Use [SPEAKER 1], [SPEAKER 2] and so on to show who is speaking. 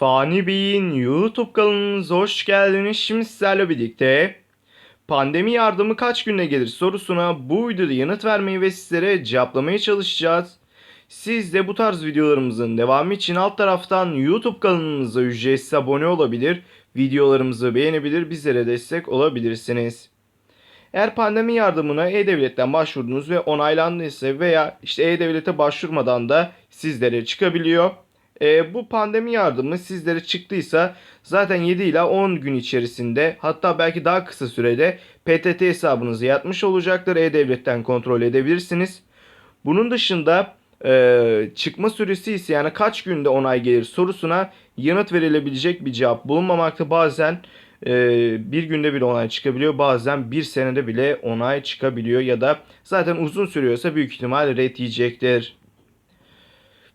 [SPEAKER 1] Fani Bey'in YouTube kanalınıza hoş geldiniz. Şimdi sizlerle birlikte pandemi yardımı kaç günde gelir sorusuna bu videoda yanıt vermeyi ve sizlere cevaplamaya çalışacağız. Siz de bu tarz videolarımızın devamı için alt taraftan YouTube kanalımıza ücretsiz abone olabilir, videolarımızı beğenebilir, bizlere destek olabilirsiniz. Eğer pandemi yardımına E-Devlet'ten başvurdunuz ve onaylandıysa veya işte E-Devlet'e başvurmadan da sizlere çıkabiliyor. E, bu pandemi yardımı sizlere çıktıysa zaten 7 ila 10 gün içerisinde hatta belki daha kısa sürede PTT hesabınızı yatmış olacaktır. E-Devlet'ten kontrol edebilirsiniz. Bunun dışında e, çıkma süresi ise yani kaç günde onay gelir sorusuna yanıt verilebilecek bir cevap bulunmamakta. Bazen e, bir günde bile onay çıkabiliyor. Bazen bir senede bile onay çıkabiliyor ya da zaten uzun sürüyorsa büyük ihtimal red yiyecektir.